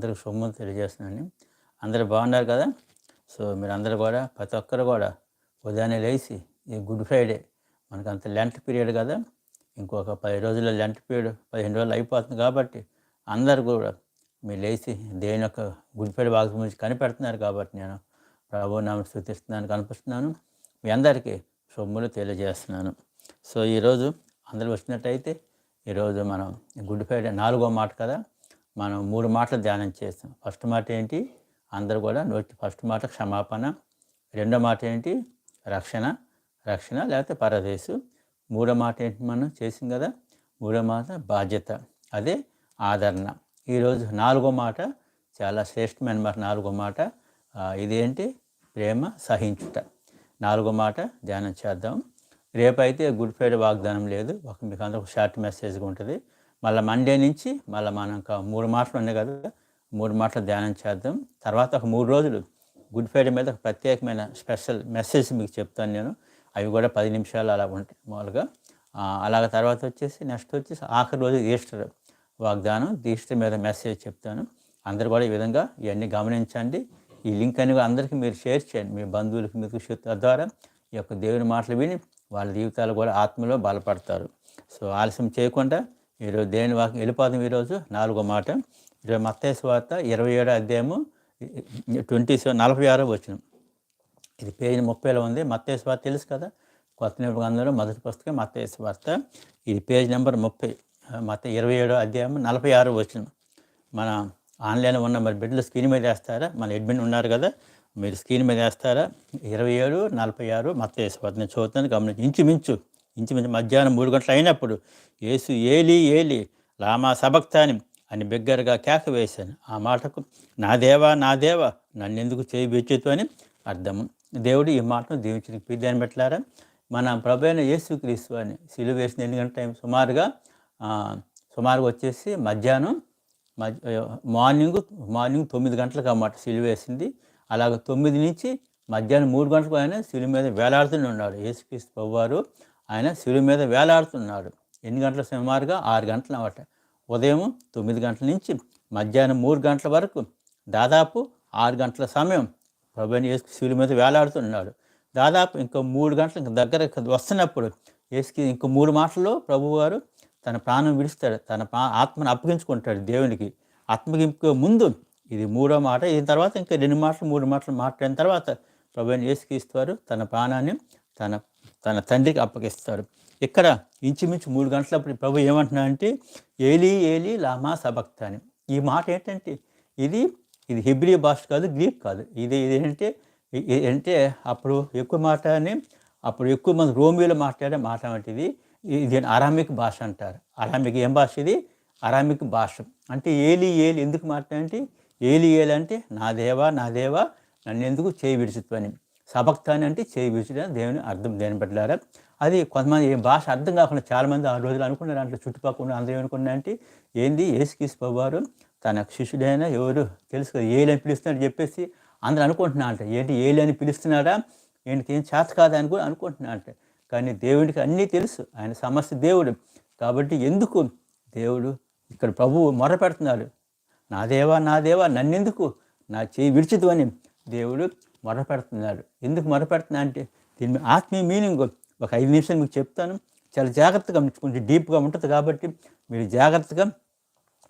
అందరికి సొమ్ములు తెలియజేస్తున్నాను. అందరు బాగున్నారు కదా? సో మీరు అందరు కూడా ప్రతి ఒక్కరు కూడా ఉదయాన్నే లేచి ఈ గుడ్ ఫ్రైడే మనకు అంత లెంట్ పీరియడ్ కదా? ఇంకొక పది రోజుల్లో లెంట్ పీరియడ్ పదిహేను రోజులు అయిపోతుంది కాబట్టి అందరు కూడా మీరు లేచి దేని యొక్క గుడ్ ఫ్రైడే వాగ్దానం గురించి కనిపెడుతున్నారు కాబట్టి నేను ప్రభు నామ స్థుతిస్తున్నాను కనిపిస్తున్నాను. మీ అందరికీ శుభములు తెలియజేస్తున్నాను. సో ఈరోజు అందరూ వచ్చినట్టయితే ఈరోజు మనం గుడ్ ఫ్రైడే నాలుగో మాట కదా? మనం మూడు మాటలు ధ్యానం చేస్తాం. ఫస్ట్ మాట ఏంటి? అందరూ కూడా నోటి ఫస్ట్ మాట క్షమాపణ. రెండో మాట ఏంటి? రక్షణ. రక్షణ లేకపోతే పరదేశు. మూడో మాట ఏంటి మనం చేసింది కదా? మూడో మాట బాధ్యత. అదే ఆదరణ. ఈరోజు నాలుగో మాట చాలా శ్రేష్టమైన మాట. నాలుగో మాట ఇదేంటి ప్రేమ సహించుట. నాలుగో మాట ధ్యానం చేద్దాం. రేపైతే గుడ్ ఫ్రైడే వాగ్దానం లేదు. ఒక మీకు అందరూ ఒక షార్ట్ మెసేజ్గా ఉంటుంది. మళ్ళీ మండే నుంచి మళ్ళీ మనం ఇంకా మూడు మాటలు ఉన్నాయి కదా మూడు మాటలు ధ్యానం చేద్దాం. తర్వాత ఒక మూడు రోజులు గుడ్ ఫ్రైడే మీద ఒక ప్రత్యేకమైన స్పెషల్ మెసేజ్ మీకు చెప్తాను నేను. అవి కూడా పది నిమిషాలు అలా ఉంటాయి మామూలుగా. అలాగ తర్వాత వచ్చేసి నెక్స్ట్ వచ్చేసి ఆఖరి రోజు ఈస్టర్ వాగ్దానం. ఈస్టర్ మీద మెసేజ్ చెప్తాను. అందరూ కూడా ఈ విధంగా ఇవన్నీ గమనించండి. ఈ లింక్ అని కూడా అందరికీ మీరు షేర్ చేయండి. మీ బంధువులకు మీకు శుద్ధ ద్వారా ఈ యొక్క దేవుని మాటలు విని వాళ్ళ జీవితాలు కూడా ఆత్మలో బలపడతారు. సో ఆలస్యం చేయకుండా ఈరోజు దేని వాక్యం? వెళ్ళిపోదాం ఈరోజు నాలుగో మాట. ఈరోజు మత్తేసు వార్త ఇరవై ఏడో అధ్యాయము ట్వంటీ సెవెన్ నలభై ఆరో వచ్చిన ఇది పేజీ ముప్పైలో ఉంది. మత్తేసు వార్త తెలుసు కదా? కొత్త నిబంధనలో మొదటి పుస్తకం మత్తేసు వార్త. ఇది పేజ్ నెంబర్ ముప్పై మత ఇరవై ఏడో అధ్యాయం నలభై ఆరో వచ్చిన మన ఆన్లైన్లో ఉన్న మరి బిడ్డలు స్క్రీన్ మీద వేస్తారా? మన అడ్మిన్ ఉన్నారు కదా? మీరు స్క్రీన్ మీద వేస్తారా? ఇరవై ఏడు నలభై ఆరు మత వేసుకోవద్దు నేను చూస్తాను గమనించి. ఇంచుమించు ఇంచుమించు మధ్యాహ్నం మూడు గంటలు అయినప్పుడు యేసు ఏలి ఏలి లామా సబక్తాని అని బిగ్గరగా కేక వేశాను. ఆ మాటకు నా దేవా నా దేవా నన్నెందుకు చేయి బెచ్చుతూ అని అర్థము. దేవుడు ఈ మాటను దీవించిన పిద్దాన్ని పెట్టారా? మన ప్రభు అయిన యేసుక్రీస్తు అని సిలువ వేసిన ఎన్ని గంటల టైం సుమారుగా సుమారుగా వచ్చేసి మధ్యాహ్నం మధ్య మార్నింగ్ మార్నింగ్ తొమ్మిది గంటలకు అన్నమాట సిలువ వేసింది. అలాగ తొమ్మిది నుంచి మధ్యాహ్నం మూడు గంటలకు ఆయన సిలువ మీద వేలాడుతూనే ఉన్నాడు. యేసుక్రీస్తు ప్రభువారు ఆయన శివుడి మీద వేలాడుతున్నాడు. ఎన్ని గంటల సుమారుగా? ఆరు గంటలు అన్నమాట. ఉదయం తొమ్మిది గంటల నుంచి మధ్యాహ్నం మూడు గంటల వరకు. దాదాపు ఆరు గంటల సమయం ప్రభుని యేసు శివుడి మీద వేలాడుతున్నాడు. దాదాపు ఇంకో మూడు గంటల దగ్గర వస్తున్నప్పుడు యేసుకి ఇంకో మూడు మాటల్లో ప్రభువారు తన ప్రాణం విడుస్తాడు. తన ప్రా ఆత్మను అప్పగించుకుంటాడు దేవునికి. ఆత్మగింపు ముందు ఇది మూడో మాట. ఇది తర్వాత ఇంకా రెండు మాటలు మూడు మాటలు మాట్లాడిన తర్వాత ప్రభుని యేసుకిస్తారు తన ప్రాణాన్ని తన తన తండ్రికి అప్పగిస్తాడు. ఇక్కడ ఇంచుమించు మూడు గంటలప్పుడు ప్రభు ఏమంటున్నాడంటే ఏలీ ఏలి ఏలి లామా సబక్త అని. ఈ మాట ఏంటంటే ఇది ఇది హిబ్రీ భాష కాదు గ్రీక్ కాదు. ఇది ఇది అంటే అప్పుడు ఎక్కువ మాట్లాడని అప్పుడు ఎక్కువ మంది రోమియోలు మాట్లాడే మాట వంటిది. ఇది అరామిక్ భాష అంటారు. అరామిక్ ఏం భాష ఇది? అరామిక్ భాష. అంటే ఏలి ఏలి ఎందుకు మాట్లాడంటే ఏలి ఏలి అంటే నా దేవా నా దేవా నన్ను ఎందుకు చేయి విడిచిత్వని సబక్తాని అంటే చేయి విడుచుట దేవుని అర్థం దేని పెట్టారా అది కొంతమంది భాష అర్థం కాకుండా చాలామంది ఆ రోజులు అనుకున్నారు. అంటే చుట్టుపక్కల ఉన్న అందరూ ఏమనుకున్నా అంటే ఏంది ఏసుకీసు వారు తన శిష్యుడైన ఎవరు? తెలుసు కదా ఏలని అని చెప్పేసి అందరూ అనుకుంటున్నా అంట. ఏంటి? ఏలని పిలుస్తున్నారా ఏంటి? ఏం చేత కాదా అని కూడా అనుకుంటున్నా అంట. కానీ దేవుడికి అన్నీ తెలుసు. ఆయన సమస్య దేవుడు. కాబట్టి ఎందుకు దేవుడు ఇక్కడ ప్రభువు మొర పెడుతున్నాడు నా దేవా నా దేవా నన్నెందుకు? నా చేయి విడిచిదు అని దేవుడు మొరపెడుతున్నారు. ఎందుకు మొరపెడుతున్నా అంటే దీని ఆత్మీయ మీనింగ్ ఒక ఐదు నిమిషాలు మీకు చెప్తాను. చాలా జాగ్రత్తగా కొంచెం డీప్గా ఉంటుంది కాబట్టి మీరు జాగ్రత్తగా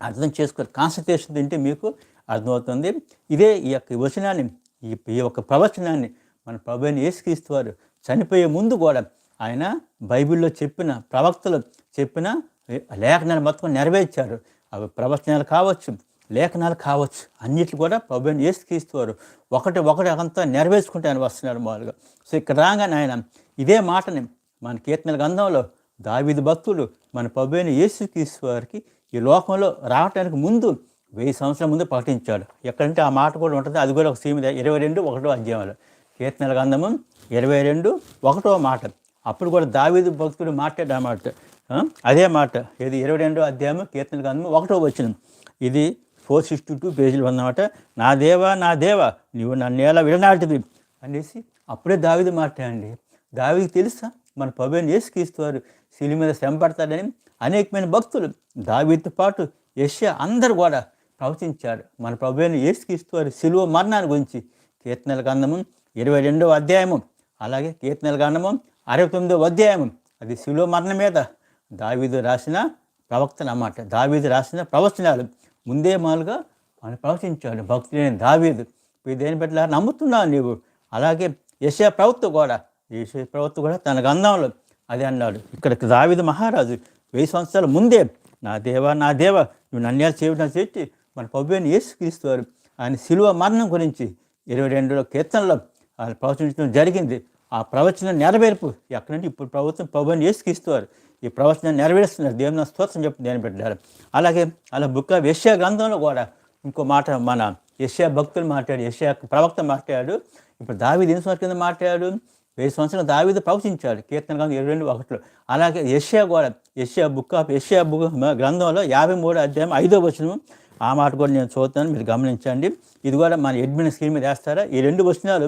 అర్థం చేసుకోవాలి కాన్సన్ట్రేషన్ తింటే మీకు అర్థమవుతుంది. ఇదే ఈ యొక్క వచనాన్ని ఈ ఈ యొక్క ప్రవచనాన్ని మన ప్రభు అయిన యేసుక్రీస్తు చనిపోయే ముందు కూడా ఆయన బైబిల్లో చెప్పిన ప్రవక్తలు చెప్పిన లేఖనాలు మొత్తం నెరవేర్చారు. అవి ప్రవచనాలు కావచ్చు. లేఖనాలు కావచ్చు. అన్నిటి కూడా ప్రభు అయిన వారు ఒకటి ఒకటి అంతా నెరవేర్చుకుంటే ఆయన వస్తున్నారు మామూలుగా. సో ఇక్కడ రాగానే ఆయన ఇదే మాటని మన కీర్తనల గ్రంథంలో దావిది భక్తులు మన ప్రభుని ఏసుక్రీస్తు వారికి ఈ లోకంలో రావటానికి ముందు వెయ్యి సంవత్సరాల ముందు ప్రకటించాడు. ఎక్కడంటే ఆ మాట కూడా ఉంటుంది. అది కూడా ఒక సీమిత ఇరవై రెండు ఒకటో అధ్యాయంలో. కీర్తనల గంధము ఇరవై రెండు ఒకటో మాట. అప్పుడు కూడా దావీదు భక్తుడు మాట్లాడే మాట. అదే మాట. ఇది ఇరవై రెండో అధ్యాయము కీర్తనల గంధము ఒకటో వచ్చిన ఇది ఫోర్ సిక్స్టీ టూ పేజీలు ఉందన్నమాట నా దేవా నా దేవా నీవు నన్ను ఎలా విడనాటివి అనేసి అప్పుడే దావిది మాట్లాడండి దావికి తెలుసా? మన పబేన్ యేసుక్రీస్తువారు శిలి మీద శ్రమ పడతాడని అనేకమైన భక్తులు దావితో పాటు యష్యా అందరు కూడా ప్రవచించారు. మన ప్రభుని అయిన శిలువ మరణాన్ని గురించి కీర్తనల గంధము ఇరవై రెండవ అధ్యాయము అలాగే కీర్తనల గంధము అరవై తొమ్మిదవ అధ్యాయము. అది శిలువ మరణం మీద దావీదు రాసిన ప్రవక్తలు అన్నమాట. దావీదు రాసిన ప్రవచనాలు ముందే మాలుగా ఆయన ప్రవచించాడు. భక్తులైన దావీదు దేని పట్ల నమ్ముతున్నావు నీవు? అలాగే యశ ప్రవక్త కూడా యశ ప్రవక్త కూడా తన గంధంలో అదే అన్నాడు. ఇక్కడ దావీదు మహారాజు వెయ్యి సంవత్సరాల ముందే నా దేవ నా దేవ నువ్వు నన్యాలు చేయడం చేసి మన పబ్బుని యేసుక్రీస్తు వారు ఆయన శిలువ మరణం గురించి ఇరవై రెండులో కీర్తనలో ఆయన ప్రవచించడం జరిగింది. ఆ ప్రవచన నెరవేర్పు ఎక్కడంటే ఇప్పుడు ప్రభుత్వం ప్రభుని యేసుక్రీస్తువారు ఈ ప్రవచనాన్ని నెరవేరుస్తున్నారు. దేవుని స్తోత్రం చెప్పి దేని పెట్టారు అలాగే అలా బుక్ ఆఫ్ యశ్యా గ్రంథంలో కూడా ఇంకో మాట మన యశ్యా భక్తులు మాట్లాడు యష్యా ప్రవక్త మాట్లాడు ఇప్పుడు దావీది ఎన్ని సంవత్సరాల కింద మాట్లాడు వెయ్యి సంవత్సరాలు దావీదు ప్రవచించాడు. కీర్తన గ్రంథం ఇరవై రెండు ఒకటిలో. అలాగే యష్యా కూడా యష్యా బుక్ ఆఫ్ యష్యా బుక్ గ్రంథంలో యాభై మూడు అధ్యాయం ఐదో వచనం ఆ మాట కూడా నేను చూస్తాను మీరు గమనించండి. ఇది కూడా మన అడ్మిన్ స్క్రీన్ మీద వేస్తారా? ఈ రెండు వచనాలు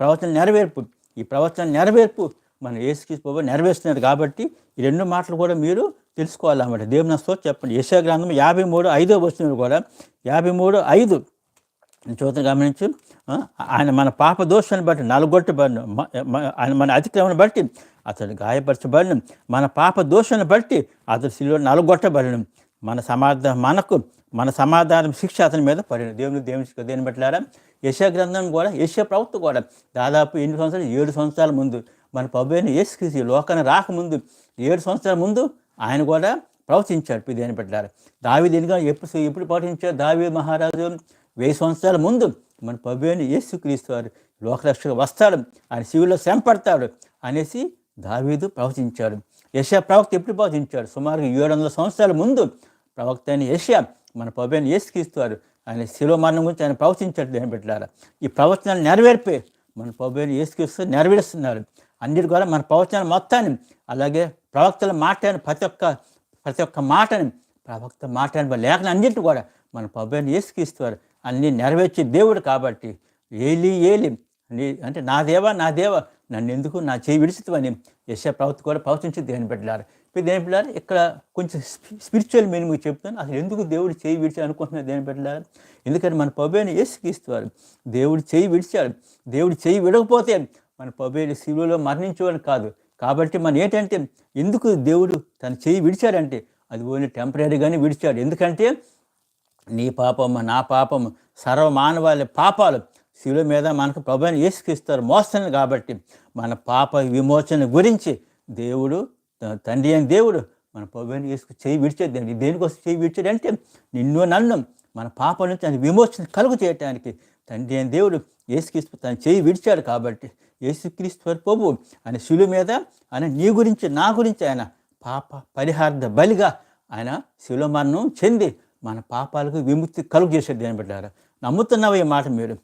ప్రవచన నెరవేర్పు. ఈ ప్రవచన నెరవేర్పు మన ఏసుకి ప్రభు నెరవేరుస్తున్నారు కాబట్టి ఈ రెండు మాటలు కూడా మీరు తెలుసుకోవాలన్నమాట. దేవుని స్తోత్రం చెప్పండి. యశా గ్రంథం యాభై మూడు ఐదో వస్తున్నారు కూడా యాభై మూడు ఐదు. చూద్దాం గమనించు ఆయన మన పాప దోషాన్ని బట్టి నలుగొట్టబడిన ఆయన మన అతిక్రమణ బట్టి అతడు గాయపరచబడిన మన పాప దోషాన్ని బట్టి అతడు శిలువ నలుగొట్టబడిన మన సమాధానం మనకు మన సమాధానం శిక్ష అతని మీద పడిన దేవుని దేవుని దేని బట్లారా యశా గ్రంథం కూడా యశా ప్రవక్త కూడా దాదాపు ఎన్ని సంవత్సరాలు ఏడు సంవత్సరాల ముందు మన పబ్బైన యేసుక్రీస్తు లోకాన్ని రాకముందు ఏడు సంవత్సరాల ముందు ఆయన కూడా ప్రవచించాడు. ఇప్పుడు దేని పెట్టారు దావి దీనిగా ఎప్పుడు ఎప్పుడు ప్రవచించారు దావి మహారాజు వెయ్యి సంవత్సరాల ముందు మన పబ్బైన యేసుక్రీస్తు వారు లోకరక్షకు వస్తాడు. ఆయన శివులో శ్రమపడతాడు అనేసి దావీదు ప్రవచించాడు. యశా ప్రవక్త ఎప్పుడు ప్రవచించాడు? సుమారుగా ఏడు వందల సంవత్సరాల ముందు ప్రవక్త అయిన యశా మన పబ్బైన యేసుక్రీస్తువారు ఆయన శిలో మరణం గురించి ఆయన ప్రవచించాడు. దేని పెట్టారు ఈ ప్రవచనాలు నెరవేర్పే మన పబ్బైన యేసుక్రీస్తు నెరవేరుస్తున్నారు. అన్నిటి కూడా మన ప్రవచనాలు మొత్తాన్ని అలాగే ప్రవక్తల మాటని ప్రతి ఒక్క ప్రతి ఒక్క మాటని ప్రవక్త మాటని లేఖన అన్నింటి కూడా మన పబ్బైన ఏసుకిస్తారు అన్నీ నెరవేర్చే దేవుడు కాబట్టి ఏలి ఏలి నీ అంటే నా దేవా నా దేవ నన్ను ఎందుకు నా చేయి విడిచితమని యశ ప్రవక్త కూడా ప్రవచించి దేని పెట్టారు దేని పెట్టారు ఇక్కడ కొంచెం స్పిరిచువల్ మీనింగ్ చెప్తాను అసలు ఎందుకు దేవుడు చేయి విడిచి అనుకుంటున్నా దేని పెట్టారు ఎందుకంటే మన పబ్బేని ఏసుకిస్తారు దేవుడు చేయి విడిచాడు. దేవుడు చేయి విడకపోతే మన పబేలు శిలువలో మరణించేవాడు కాదు. కాబట్టి మనం ఏంటంటే ఎందుకు దేవుడు తన చేయి విడిచాడంటే అది ఓన్లీ టెంపరీగానే విడిచాడు. ఎందుకంటే నీ పాపము నా పాపము సర్వమానవాళి పాపాలు శిలువ మీద మనకు ప్రభుని ఏసుకిస్తారు మోస్తుంది కాబట్టి మన పాప విమోచన గురించి దేవుడు తండ్రి అయిన దేవుడు మన ప్రభుని యేసుకు చేయి విడిచేది దేనికోసం చేయి విడిచాడంటే నిన్ను నన్ను మన పాప నుంచి ఆయన విమోచన కలుగు చేయటానికి తండ్రి అయిన దేవుడు ఏసుకిస్తూ తన చేయి విడిచాడు కాబట్టి యేసుక్రీస్తు వారి ప్రభు ఆయన శిలు మీద ఆయన నీ గురించి నా గురించి ఆయన పాప పరిహార్థ బలిగా ఆయన శిలు మరణం చెంది మన పాపాలకు విముక్తి కలుగు చేసేది దేని పెట్టారు నమ్ముతున్నావు ఈ మాట మీరు?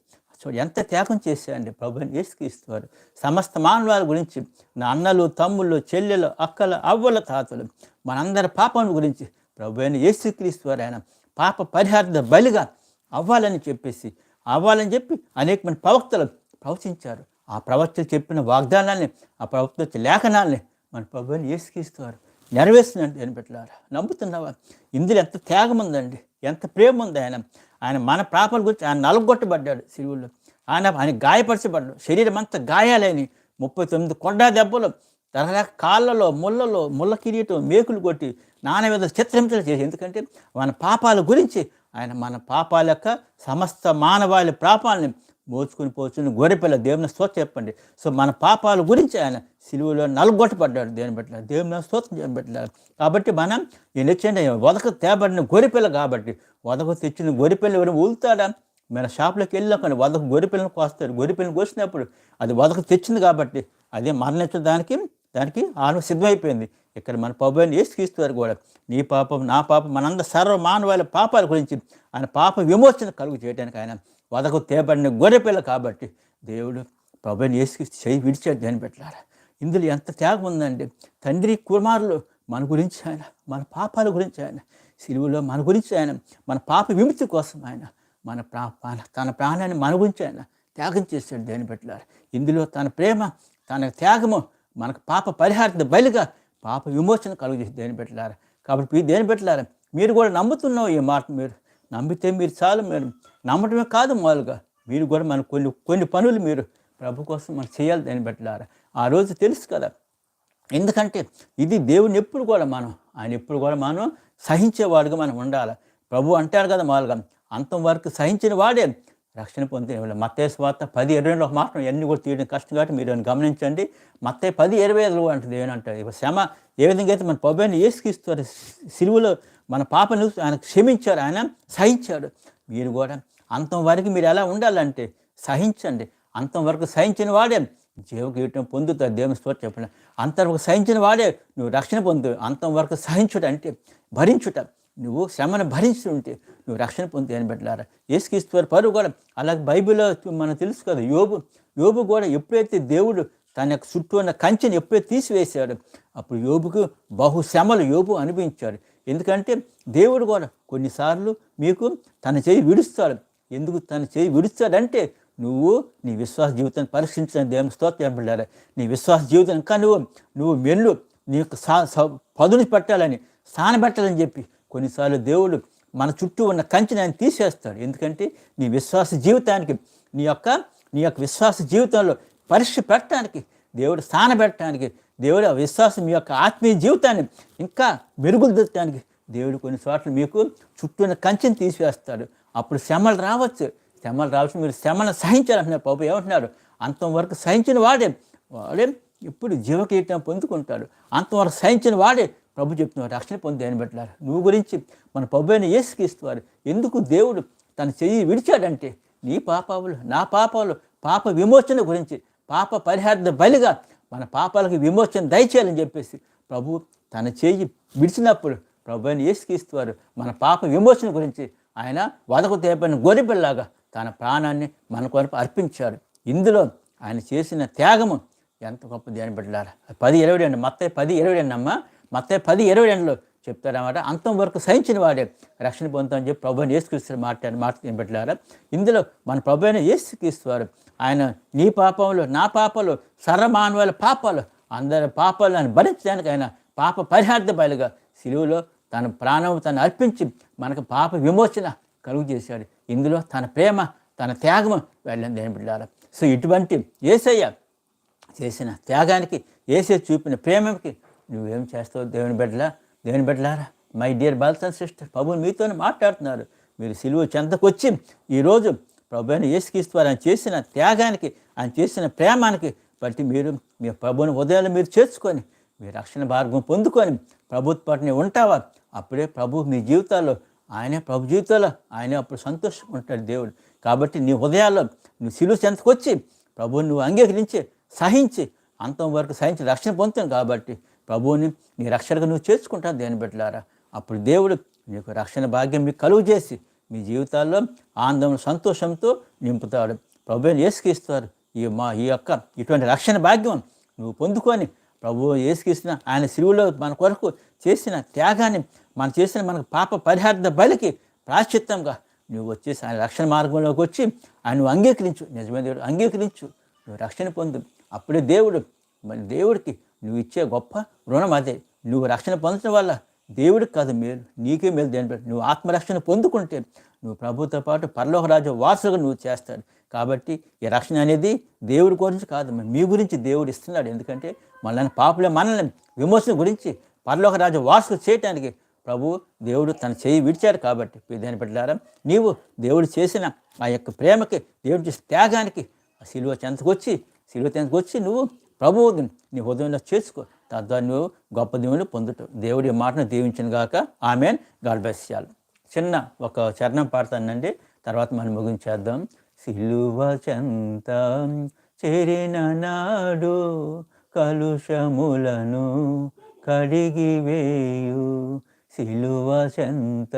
చూడు ఎంత త్యాగం చేశారండి ప్రభు యేసుక్రీస్తువారు సమస్త మానవాల గురించి నా అన్నలు తమ్ముళ్ళు చెల్లెలు అక్కల అవ్వల తాతలు మనందరి పాపం గురించి ప్రభు అయిన యేసుక్రీస్తువారు ఆయన పాప పరిహార్థ బలిగా అవ్వాలని చెప్పేసి అవ్వాలని చెప్పి అనేకమైన ప్రవక్తలు ప్రవచించారు. ఆ ప్రవక్తలు చెప్పిన వాగ్దానాన్ని ఆ ప్రవక్త లేఖనాల్ని మన ప్రభుని ఏసుకిస్తారు నెరవేరుస్తుందండి దేని పెట్టారా నమ్ముతున్నావా? ఇందులో ఎంత త్యాగం ఉందండి ఎంత ప్రేమ ఉంది ఆయన. ఆయన మన పాపాల గురించి ఆయన నలగొట్టబడ్డాడు సిరువుల్లో ఆయన ఆయన గాయపరచబడ్డాడు. శరీరం అంతా గాయాలని ముప్పై తొమ్మిది కొండా దెబ్బలు తర్వాత కాళ్ళలో ముళ్ళలో ముళ్ళ కిరీటం మేకులు కొట్టి నానా విధ చిత్రహింసలు చేసి ఎందుకంటే మన పాపాల గురించి ఆయన మన పాపాల యొక్క సమస్త మానవాళి పాపాలని మోచుకుని పోచుని గొర్రెపిల్ల దేవుని స్తోత్రం చెప్పండి. సో మన పాపాల గురించి ఆయన సిలువలో నలుగొట్టబడ్డాడు దేని పెట్టాడు దేవుని స్తోత్రం దేని పెట్టాడు కాబట్టి మనం ఈయన వచ్చండి వదక తేబడిన గొర్రెపిల్ల కాబట్టి వదక తెచ్చిన గొర్రెపిల్ల ఎవరు ఊలుతాడా? మన షాప్లోకి వెళ్ళినాక వదక గొర్రెపిల్లని కోస్తారు. గొర్రెపిల్లని కోసినప్పుడు అది వదక తెచ్చింది కాబట్టి అదే మరణించడానికి దానికి ఆను సిద్ధమైపోయింది. ఇక్కడ మన పబ్బని వేసుకిస్తారు కూడా నీ పాపం నా పాపం మనంద సర్వ మానవాళి పాపాల గురించి ఆయన పాప విమోచన కలుగు చేయడానికి ఆయన వదకు తేబడిన గొర్రెపిల్ల కాబట్టి దేవుడు ప్రభుని వేసి చేయి విడిచాడు దాన్ని పెట్టారా? ఇందులో ఎంత త్యాగం ఉందండి? తండ్రి కుమారులు మన గురించి ఆయన మన పాపాల గురించి ఆయన సిలువలో మన గురించి ఆయన మన పాప విముక్తి కోసం ఆయన మన ప్రా తన ప్రాణాన్ని మన గురించి ఆయన త్యాగం చేశాడు దేని పెట్టారు? ఇందులో తన ప్రేమ తన త్యాగము మనకు పాప పరిహారత బయలుగా పాప విమోచన కలుగు చేసి దేని పెట్టారు? కాబట్టి దేని పెట్టారు? మీరు కూడా నమ్ముతున్నావు ఈ మాట మీరు. నమ్మితే మీరు చాలు మీరు. నమ్మటమే కాదు మామూలుగా మీరు కూడా మన కొన్ని కొన్ని పనులు మీరు ప్రభు కోసం మనం చేయాలి దాన్ని బట్లారా ఆ రోజు తెలుసు కదా. ఎందుకంటే ఇది దేవుని ఎప్పుడు కూడా మనం ఆయన ఎప్పుడు కూడా మనం సహించేవాడుగా మనం ఉండాలి. ప్రభు అంటారు కదా మామూలుగా అంతం వరకు సహించిన వాడే రక్షణ పొందిన మత్తే స్వార్త పది ఇరవై ఒక మాత్రం ఎన్ని కూడా తీయడం కష్టం కాబట్టి మీరు గమనించండి. మత్తే పది ఇరవై ఐదులో అంటుంది ఏమంటారు ఇప్పుడు శ్రమ ఏ విధంగా అయితే మన పబ్బైన ఏసుకిస్తారు సిలువలో మన పాపను ఆయన క్షమించారు ఆయన సహించాడు. మీరు కూడా అంతం వరకు మీరు ఎలా ఉండాలంటే సహించండి. అంతం వరకు సహించిన వాడే జీవకీటం పొందుతా దేవుని స్తోత్రం చెప్పిన అంతవరకు సహించిన వాడే నువ్వు రక్షణ పొందు అంతం వరకు సహించుట అంటే భరించుట. నువ్వు శ్రమను భరించుంటే నువ్వు రక్షణ పొంది అని పెట్టారా ఏసుకిస్తారు పరువు కూడా అలాగే బైబిల్లో మనం తెలుసు కదా యోబు యోబు కూడా ఎప్పుడైతే దేవుడు తన యొక్క చుట్టూ ఉన్న కంచెని ఎప్పుడైతే తీసివేశాడు అప్పుడు యోబుకు బహు శ్రమలు యోబు అనిపించాడు ఎందుకంటే దేవుడు కూడా కొన్నిసార్లు మీకు తన చేయి విడుస్తాడు. ఎందుకు తన చేయి విడిచాడంటే నువ్వు నీ విశ్వాస జీవితాన్ని పరీక్షించిన దేవుని స్తోత్రం పెట్టాలి నీ విశ్వాస జీవితం ఇంకా నువ్వు నువ్వు మెల్లు యొక్క సా పదును పెట్టాలని స్థానబెట్టాలని చెప్పి కొన్నిసార్లు దేవుడు మన చుట్టూ ఉన్న కంచిని ఆయన తీసేస్తాడు. ఎందుకంటే నీ విశ్వాస జీవితానికి నీ యొక్క నీ యొక్క విశ్వాస జీవితంలో పరీక్ష పెట్టడానికి దేవుడు స్థానబెట్టడానికి దేవుడు ఆ విశ్వాసం మీ యొక్క ఆత్మీయ జీవితాన్ని ఇంకా మెరుగుదిద్దడానికి దేవుడు కొన్ని చోట్ల మీకు చుట్టూ ఉన్న కంచెని తీసివేస్తాడు అప్పుడు శ్రమలు రావచ్చు. శ్రమలు రావచ్చు మీరు శ్రమను సహించాలంటున్నారు ప్రభు. ఏమంటున్నారు? అంతవరకు సహించిన వాడే వాడే ఇప్పుడు జీవకీటం పొందుకుంటాడు. అంతవరకు సహించిన వాడే ప్రభు చెప్తున్నారు. రక్షణ పొంది అని పెట్టారు నువ్వు గురించి మన ప్రభు అయిన ఏసుకిస్తున్నారు ఎందుకు దేవుడు తన చెయ్యి విడిచాడంటే నీ పాపాలు నా పాపాలు పాప విమోచన గురించి పాప పరిహార బలిగా మన పాపాలకు విమోచన దయచేయాలని చెప్పేసి ప్రభు తన చేయి విడిచినప్పుడు ప్రభు అని ఏసుకిస్తున్నారు మన పాప విమోచన గురించి ఆయన వదకు తేపని గొరిపిల్లాగా తన ప్రాణాన్ని మన కొరకు అర్పించాడు ఇందులో ఆయన చేసిన త్యాగము ఎంత గొప్ప దేని పెట్టారా పది ఇరవై రెండు మొత్తం పది ఇరవై రెండు అమ్మ. మొత్తం పది ఇరవై రెండులో చెప్తారన్నమాట. అంతం వరకు సహించిన వాడే రక్షణ పొందుతామని చెప్పి ప్రభుని యేసుక్రీస్తు మాట్లాడి మాట పెట్టారా ఇందులో మన ప్రభు అయిన యేసుక్రీస్తువారు ఆయన నీ పాపములు నా పాపాలు సర్వమానవాల పాపాలు అందరి పాపాలను భరించడానికి ఆయన పాప పరిహార్థ బయలుగా సిలువులో తన ప్రాణం తను అర్పించి మనకు పాప విమోచన కలుగు చేశాడు ఇందులో తన ప్రేమ తన త్యాగము వెళ్ళని దేని బిడ్డారా సో ఇటువంటి ఏసయ్య చేసిన త్యాగానికి ఏసే చూపిన ప్రేమకి నువ్వేం చేస్తావు దేవుని బిడ్డలా? దేవుని బిడ్డలారా మై డియర్ బాల్సన్ సిస్టర్ ప్రభు మీతోనే మాట్లాడుతున్నారు. మీరు సిలువ చెంతకొచ్చి ఈరోజు ప్రభు అయిన యేసుక్రీస్తు ఆయన చేసిన త్యాగానికి ఆయన చేసిన ప్రేమానికి బట్టి మీరు మీ ప్రభుని ఉదయాలు మీరు చేర్చుకొని మీ రక్షణ మార్గం పొందుకొని ప్రభుత్వాన్ని ఉంటావా? అప్పుడే ప్రభు మీ జీవితాల్లో ఆయనే ప్రభు జీవితంలో ఆయనే అప్పుడు సంతోషంగా ఉంటాడు దేవుడు. కాబట్టి నీ హృదయాల్లో నువ్వు సిలువ చెంతకొచ్చి ప్రభువుని నువ్వు అంగీకరించి సహించి అంతం వరకు సహించి రక్షణ పొందుతాను కాబట్టి ప్రభువుని నీ రక్షణగా నువ్వు చేర్చుకుంటావు దేని బిడ్డలారా. అప్పుడు దేవుడు నీకు రక్షణ భాగ్యం మీకు కలుగు చేసి మీ జీవితాల్లో ఆనందం సంతోషంతో నింపుతాడు. ప్రభుని ఏసుకిస్తారు ఈ మా ఈ యొక్క ఇటువంటి రక్షణ భాగ్యం నువ్వు పొందుకొని ప్రభు ఏసుకృష్ణ ఆయన శిలువులో మన కొరకు చేసిన త్యాగాన్ని మనం చేసిన మనకు పాప పరిహార్థ బలికి ప్రాశ్చిత్తంగా నువ్వు వచ్చేసి ఆయన రక్షణ మార్గంలోకి వచ్చి ఆయన నువ్వు అంగీకరించు. నిజమైన దేవుడు అంగీకరించు. నువ్వు రక్షణ పొందు. అప్పుడే దేవుడు మరి దేవుడికి నువ్వు ఇచ్చే గొప్ప రుణం అదే. నువ్వు రక్షణ పొందడం వల్ల దేవుడికి కాదు మేలు నీకే మేలు దేని నువ్వు ఆత్మరక్షణ పొందుకుంటే నువ్వు ప్రభుతో పాటు పరలోకరాజు వారసుగా నువ్వు చేస్తాడు కాబట్టి ఈ రక్షణ అనేది దేవుడి గురించి కాదు. మీ గురించి దేవుడు ఇస్తున్నాడు. ఎందుకంటే మనల్ని పాపులే మనల్ని విమోచన గురించి పరలోక రాజు వారసులు చేయటానికి ప్రభు దేవుడు తన చేయి విడిచాడు కాబట్టి. దాని పెట్టారా నీవు దేవుడు చేసిన ఆ యొక్క ప్రేమకి దేవుడు చేసిన త్యాగానికి ఆ శిలువ చెంతకొచ్చి శిలువ చెంతకొచ్చి నువ్వు ప్రభు నీ హృదయంలో చేసుకో తద్వారా నువ్వు గొప్ప దేవుని పొందుతావు దేవుడి మాటను దీవించిన గాక. ఆమెన్. గర్భస్యాలు చిన్న ఒక చరణం పాడతానండి. తర్వాత మనం ముగించేద్దాం. సిలువ చెంత చేరిన నాడు కలుషములను కడిగివేయు సిలువ చెంత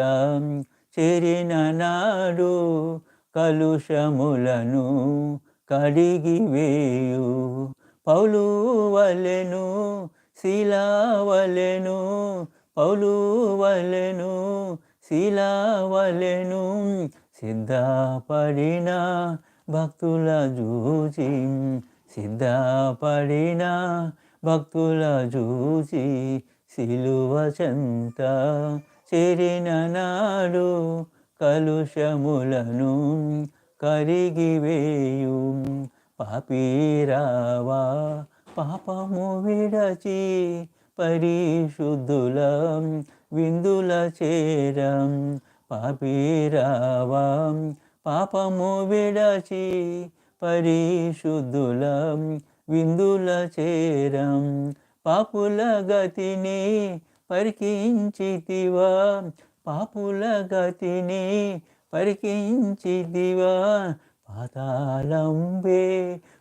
చేరిన నాడు కలుషములను కడిగివేయు పౌలు వలెను శిలావలెను పౌలు వలెను శిలావలెను సిద్ధపడిన భక్తుల చూచి సిద్ధపడిన భక్తుల చూచి సిలువ చెంత చేరిన నాడు కలుషములను కరిగివేయు పాపీరావా పాపము విడచి పరిశుద్ధుల విందుల చేరం పాపీరావం పాపము విడచి పరిశుద్ధులం విందుల చేరం పాపుల గతిని పరికించితివా పాపుల గతిని పరికించితివా పాతాళంబే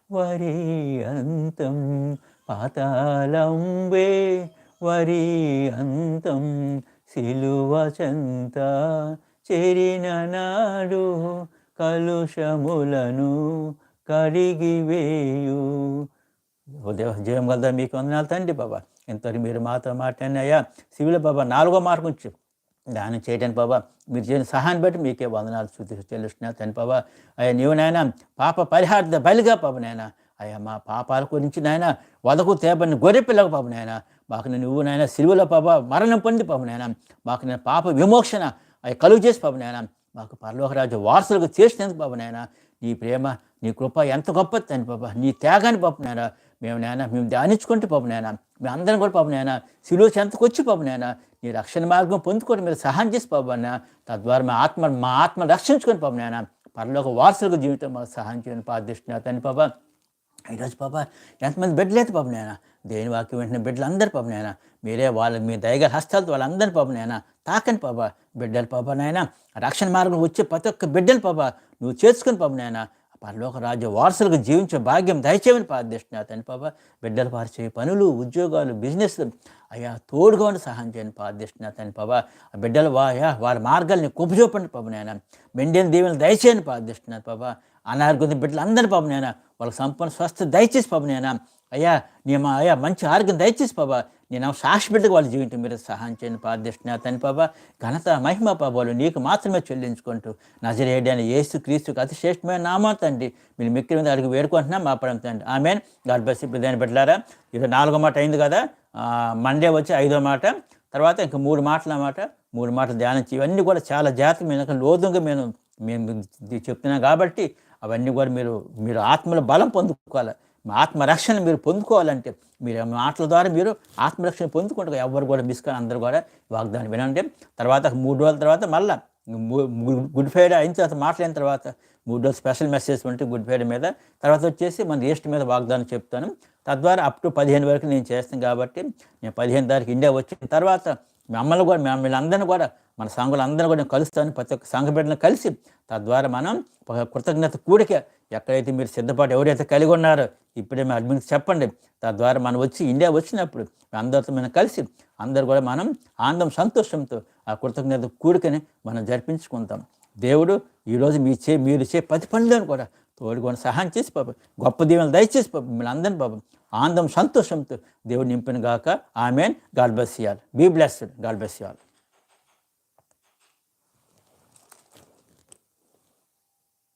వరి అంతం పాతాళంబే వరి అంతం సిలువ చెంత చేరిన నాడు కలుషములను కడిగివేయు ఓ జయం కదా మీకు వందనాలు. తండ్రి బాబా ఇంతవరకు మీరు మాతో మాట్లాడినాయా సివిల బాబా నాలుగో మార్గం నుంచి దానం చేయడానికి బాబా మీరు చేసిన సహాయాన్ని బట్టి మీకే వందనాలు శుద్ధి చెల్లిస్తున్నా తండ్రి బాబా అయ్యా నీవు నాయన పాప పరిహార్థ బలిగా పాప నాయన. అయ్యా మా పాపాల గురించి నాయన వదకు తేబడిన గొర్రె పిల్లగా పాప నాయన. మాకు నువ్వు నాయన సిలువల పాప మరణం పొంది పాప నాయన. మాకు నేను పాప విమోక్షణ అవి కలుగు చేసి పాప నాయన. మాకు పరలోకరాజు వారసులకు చేసినందుకు పాప నాయన. నీ ప్రేమ నీ కృప ఎంత గొప్పది తని పాప. నీ త్యాగాన్ని పాప నాయన. మేము నాయన మేము ధ్యానించుకుంటే పాపం నాయన. మేము అందరం కూడా పాపం నాయన. సిలువ చెంతకు వచ్చి పాపం నాయన. నీ రక్షణ మార్గం పొందుకొని మీరు సహాయం చేసి పాపన్న తద్వారా మా ఆత్మ మా ఆత్మ రక్షించుకొని పాపం నాయన. పరలోక వారసులకు జీవితం మాకు సహాయం చేయని ప్రార్థిస్తున్నా తండ్రి పాప. ఈరోజు పాప ఎంతమంది బిడ్డలు అయితే పాపం నాయన. దేని వాక్యం వెంటనే బిడ్డలు అందరు పాపం నాయన. మీరే వాళ్ళ మీ దయగల హస్తాలతో వాళ్ళందరిని పాపం నాయన. తాకని పాప బిడ్డలు పాప నాయన. రక్షణ మార్గం వచ్చే ప్రతి ఒక్క బిడ్డలు పాప నువ్వు చేర్చుకొని పాపం నాయన. పరలోక రాజ్య వారసులకు జీవించే భాగ్యం దయచేయమని ప్రార్థిస్తున్నా తండ్రి పాప బిడ్డలు పారిచే పనులు ఉద్యోగాలు బిజినెస్ అయ్యా తోడుగా ఉండి సహాయం చేయని ప్రార్థిస్తున్నా తండ్రి పాప ఆ బిడ్డలు వాయా వారి మార్గాల్ని కుప్పచూపండి పాప నాయన. మెండిన దీవెనలు దయచేయని ప్రార్థిస్తున్నారు పాప. అనారోగ్యం బిడ్డలు అందరి పాప నేను వాళ్ళకి సంపూర్ణ స్వస్థ దయచేసి పాపం నేను అయ్యా నీ మా అయ్యా మంచి ఆరోగ్యం దయచేసి బాబా నేను సాక్షి బిడ్డకు వాళ్ళు జీవితం మీరు సహాయం చేయండి ప్రార్థిస్తున్నా తని బాబా ఘనత మహిమ పాబాలు నీకు మాత్రమే చెల్లించుకుంటూ నజరేడైన యేసు క్రీస్తుకు అతిశ్రేష్టమైన నామా తండ్రి. మీరు మిక్కిరి మీద అడిగి వేడుకుంటున్నా మా పరం తండ్రి. ఆమె గాడ్ బస్ ఇప్పుడు దాన్ని పెట్టారా ఇది నాలుగో మాట అయింది కదా మండే వచ్చి ఐదో మాట. తర్వాత ఇంకా మూడు మాటలు అన్నమాట మూడు మాటలు ధ్యానించి ఇవన్నీ కూడా చాలా జాతి మీద లోతుగా మేము మేము చెప్తున్నాం కాబట్టి అవన్నీ కూడా మీరు మీరు ఆత్మలో బలం పొందుకోవాలి. ఆత్మరక్షణ మీరు పొందుకోవాలంటే మీరు మాటల ద్వారా మీరు ఆత్మరక్షణ పొందుకుంటారు. ఎవరు కూడా మిస్ కానీ అందరూ కూడా వాగ్దానం వినంటే తర్వాత మూడు రోజుల తర్వాత మళ్ళీ గుడ్ ఫ్రైడే అయిన తర్వాత మాట్లాడిన తర్వాత మూడు రోజులు స్పెషల్ మెసేజ్ ఉంటే గుడ్ ఫ్రైడే మీద. తర్వాత వచ్చేసి మన ఈస్ట్ మీద వాగ్దానం చెప్తాను. తద్వారా అప్ టు పదిహేను వరకు నేను చేస్తాను కాబట్టి నేను పదిహేను తారీఖు ఇండియా వచ్చిన తర్వాత మమ్మల్ని కూడా మిమ్మల్ని అందరినీ కూడా మన సంఘులు అందరూ కూడా కలుస్తాను ప్రతి ఒక్క సంఘ బిడ్డను కలిసి తద్వారా మనం ఒక కృతజ్ఞత కూడిక ఎక్కడైతే మీరు సిద్ధపాటు ఎవరైతే కలిగి ఉన్నారో ఇప్పుడే మీ అడ్మిన్ చెప్పండి. తద్వారా మనం వచ్చి ఇండియా వచ్చినప్పుడు అందరితో మనం కలిసి అందరు కూడా మనం ఆనందం సంతోషంతో ఆ కృతజ్ఞత కూడికని మనం జరిపించుకుంటాం. దేవుడు ఈరోజు మీ చే మీరు చే ప్రతి పనులను కూడా తోడుకొని సహాయం చేసి పాప గొప్ప దీవెనలు దయచేసి పాప మిమ్మల్ని అందరిని పాపం ఆనందం సంతోషంతో దేవుడు నింపిన గాక. Amen. God bless be blessed. God bless